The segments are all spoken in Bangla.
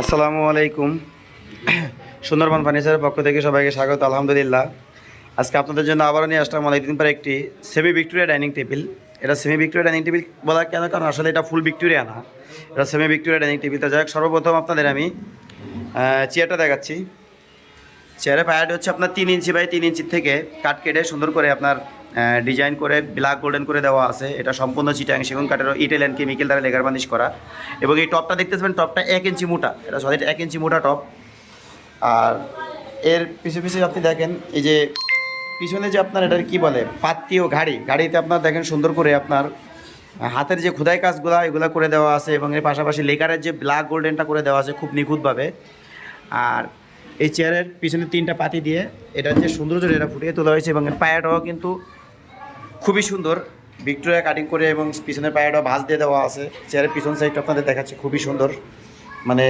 আসসালামু আলাইকুম। সুন্দরবন ফার্নিচারের পক্ষ থেকে সবাইকে স্বাগত, আলহামদুলিল্লাহ। আজকে আপনাদের জন্য আবারও নিয়ে আসলাম অনেকদিন পর একটি সেমি ভিক্টোরিয়া ডাইনিং টেবিল এটা সেমি ভিক্টোরিয়া ডাইনিং টেবিল বলা কেন? কারণ আসলে এটা ফুল ভিক্টোরিয়া না। এটা সেমি ভিক্টোরিয়া ডাইনিং টেবিল তো যাই হোক, সর্বপ্রথম আপনাদের আমি চেয়ারটা দেখাচ্ছি। চেয়ারের পায়াটা হচ্ছে আপনার তিন ইঞ্চি বাই তিন ইঞ্চির থেকে কাট কেটে সুন্দর করে আপনার ডিজাইন করে ব্ল্যাক গোল্ডেন করে দেওয়া আছে। এটা সম্পূর্ণ চিটাং, সেগুন কাঠের ইটেল অ্যান্ড কেমিক্যাল দ্বারা লেগার বানিশ করা। এবং এই টপটা দেখতে পাবেন টপটা এক ইঞ্চি মোটা। এটা সলিড এক ইঞ্চি মোটা টপ আর এর পিছু পিছু আপনি দেখেন, এই যে পিছনে যে আপনার এটার কি বলে পাত্তি ও ঘাড়ি। গাড়িতে আপনার দেখেন সুন্দর করে আপনার হাতের যে খোদাই কাজগুলা, এগুলো করে দেওয়া আছে এবং এর পাশাপাশি লেকারের যে ব্ল্যাক গোল্ডেনটা করে দেওয়া আছে খুব নিখুঁতভাবে। আর এই চেয়ারের পিছনে তিনটা পাতি দিয়ে এটার যে সৌন্দর্য, এটা ফুটিয়ে তোলা হয়েছে এবং পায়াটাও কিন্তু খুবই সুন্দর। ভিক্টোরিয়া কাটিং করে এবং পিছনের পায়াটাও ভাঁজ দিয়ে দেওয়া আছে। চেয়ারের পিছন সাইডটা আপনাদের দেখাচ্ছে, খুবই সুন্দর। মানে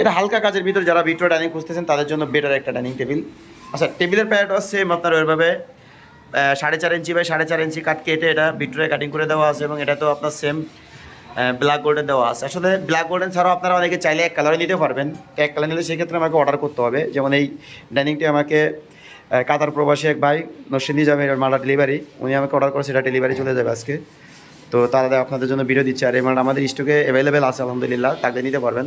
এটা হালকা কাজের ভিতর যারা ভিক্টোরিয়া ডাইনিং খুঁজতেছেন, তাদের জন্য বেটার একটা ডাইনিং টেবিল আচ্ছা টেবিলের পায়াটাও সেম আপনার ওইভাবে সাড়ে চার ইঞ্চি বাই সাড়ে চার ইঞ্চি কাট কেটে এটা ভিক্টোরিয়া কাটিং করে দেওয়া আছে এবং এটা তো আপনার সেম ব্ল্যাক গোল্ডেন দেওয়া আছে। আসলে ব্ল্যাক গোল্ডেন ছাড়াও আপনারা অনেকে চাইলে এক কালারে নিতে পারবেন। এক কালার নিলে সেক্ষেত্রে আমাকে অর্ডার করতে হবে। যেমন এই ডাইনিংটি আমাকে কাতার প্রবাসী এক ভাই যাবে এর মালটা ডেলিভারি উনি আমাকে অর্ডার করেছে, এটা ডেলিভারি চলে যাবে আজকে। তো তারা আপনাদের জন্য ভিডিও দিচ্ছে, আর এই মালটা আমাদের স্টকে অ্যাভেলেবেল আছে, আলহামদুলিল্লাহ তাকে নিতে পারবেন।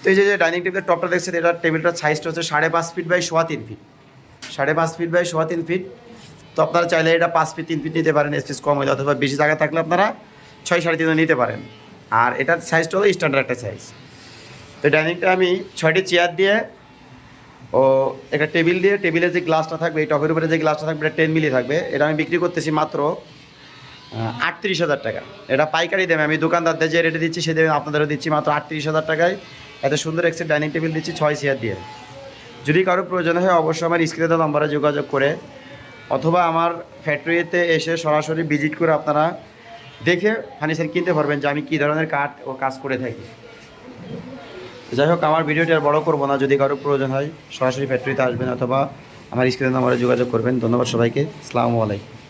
তো এই যে যে ডাইনিং টেবিলের টপটা দেখছেন, এটা টেবিলটার সাইজটা হচ্ছে সাড়ে পাঁচ ফিট বাই সোয়া তিন ফিট সাড়ে পাঁচ ফিট বাই সোয়া তিন ফিট তো আপনারা চাইলে এটা পাঁচ ফিট তিন ফিট নিতে পারেন স্পেস কম হলে, অথবা বেশি জায়গা থাকলে আপনারা ছয়, সাড়ে তিনও নিতে পারেন। আর এটার সাইজটা হলো স্ট্যান্ডার্ড একটা সাইজ তো ডাইনিংটা আমি ছয়টি চেয়ার দিয়ে ও একটা টেবিল দিয়ে টেবিলের যে গ্লাসটা থাকবে, এই টপের উপরে যে গ্লাসটা থাকবে, এটা টেন মিলি থাকবে। এটা আমি বিক্রি করতেছি মাত্র আটত্রিশ হাজার টাকা। এটা পাইকারি দেবে আমি দোকানদারদের যে রেটে দিচ্ছি, সে দেবে আপনাদেরও দিচ্ছি মাত্র আটত্রিশ হাজার টাকায়। এত সুন্দর একটি ডাইনিং টেবিল দিচ্ছি, ছয় চেয়ার দিয়ে। যদি কারও প্রয়োজন হয়, অবশ্যই আমার স্ক্রিনে নম্বরে যোগাযোগ করে, অথবা আমার ফ্যাক্টরিতে এসে সরাসরি ভিজিট করে আপনারা দেখে ফার্নিচার কিনতে পারবেন যে আমি কী ধরনের কাঠ ও কাজ করে থাকি। যাই হোক, আমার ভিডিওটি আর বড় করব না। যদি কারও প্রয়োজন হয়, সরাসরি ফ্যাক্টরিতে আসবেন অথবা আমার স্ক্রিনে নম্বরে যোগাযোগ করবেন। ধন্যবাদ সবাইকে। আলাইকুম।